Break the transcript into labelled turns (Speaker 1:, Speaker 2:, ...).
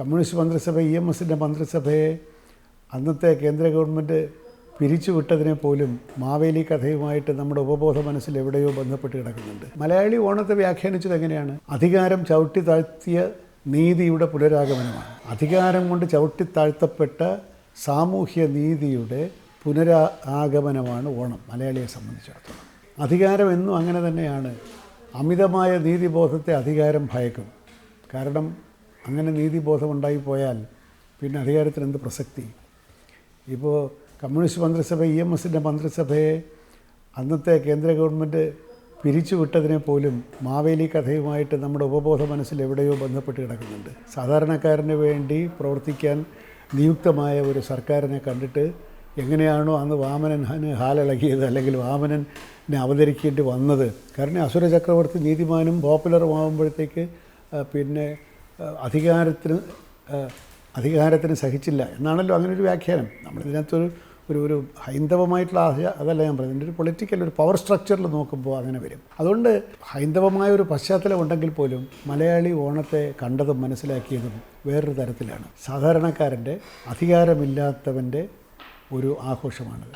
Speaker 1: Communist മന്ത്രിസഭ E M എസിന്റെ മന്ത്രിസഭയെ അന്നത്തെ കേന്ദ്ര ഗവൺമെന്റ് പിരിച്ചുവിട്ടതിനെ പോലും മാവേലി കഥയുമായിട്ട് നമ്മുടെ ഉപബോധ മനസ്സിൽ എവിടെയോ ബന്ധപ്പെട്ട് കിടക്കുന്നുണ്ട്. മലയാളി ഓണത്തെ വ്യാഖ്യാനിച്ചത് എങ്ങനെയാണ്? അധികാരം ചവിട്ടി താഴ്ത്തിയ നീതിയുടെ പുനരാഗമനമാണ്. അധികാരം കൊണ്ട് ചവിട്ടി താഴ്ത്തപ്പെട്ട സാമൂഹ്യ നീതിയുടെ പുനരാ ആഗമനമാണ് ഓണം മലയാളിയെ സംബന്ധിച്ചിടത്തോളം. അധികാരം എന്നും അങ്ങനെ തന്നെയാണ്. അമിതമായ നീതിബോധത്തെ അധികാരം ഭയക്കും. കാരണം അങ്ങനെ നീതിബോധം ഉണ്ടായിപ്പോയാൽ പിന്നെ അധികാരത്തിന് എന്ത് പ്രസക്തി? ഇപ്പോൾ കമ്മ്യൂണിസ്റ്റ് മന്ത്രിസഭ ഇ എം എസിന്റെ മന്ത്രിസഭയെ അന്നത്തെ കേന്ദ്ര ഗവൺമെന്റ് പിരിച്ചുവിട്ടതിനെ പോലും മാവേലി കഥയുമായിട്ട് നമ്മുടെ ഉപബോധ മനസ്സിൽ എവിടെയോ ബന്ധപ്പെട്ട് കിടക്കുന്നുണ്ട്. സാധാരണക്കാരന് വേണ്ടി പ്രവർത്തിക്കാൻ നിയുക്തമായ ഒരു സർക്കാരിനെ കണ്ടിട്ട് എങ്ങനെയാണോ അന്ന് വാമനൻ ഹാലിളകിയത് അല്ലെങ്കിൽ വാമനനെ അവതരിക്കേണ്ടി വന്നത്. കാരണം അസുര ചക്രവർത്തി നീതിമാനും പോപ്പുലറുമാകുമ്പോഴത്തേക്ക് പിന്നെ അധികാരത്തിന് അധികാരത്തിന് സഹിച്ചില്ല എന്നാണല്ലോ അങ്ങനെ ഒരു വ്യാഖ്യാനം. നമ്മളിതിനകത്തൊരു ഒരു ഒരു ഹൈന്ദവമായിട്ടുള്ള ആശയ അതല്ല ഞാൻ പറയുന്നത് ഒരു പൊളിറ്റിക്കൽ ഒരു പവർ സ്ട്രക്ചറിൽ നോക്കുമ്പോൾ അങ്ങനെ വരും. അതുകൊണ്ട് ഹൈന്ദവമായ ഒരു പശ്ചാത്തലം ഉണ്ടെങ്കിൽ പോലും മലയാളി ഓണത്തെ കണ്ടതും മനസ്സിലാക്കിയതും വേറൊരു തരത്തിലാണ്. സാധാരണക്കാരന്റെ അധികാരമില്ലാത്തവന്റെ ഒരു ആഘോഷമാണത്.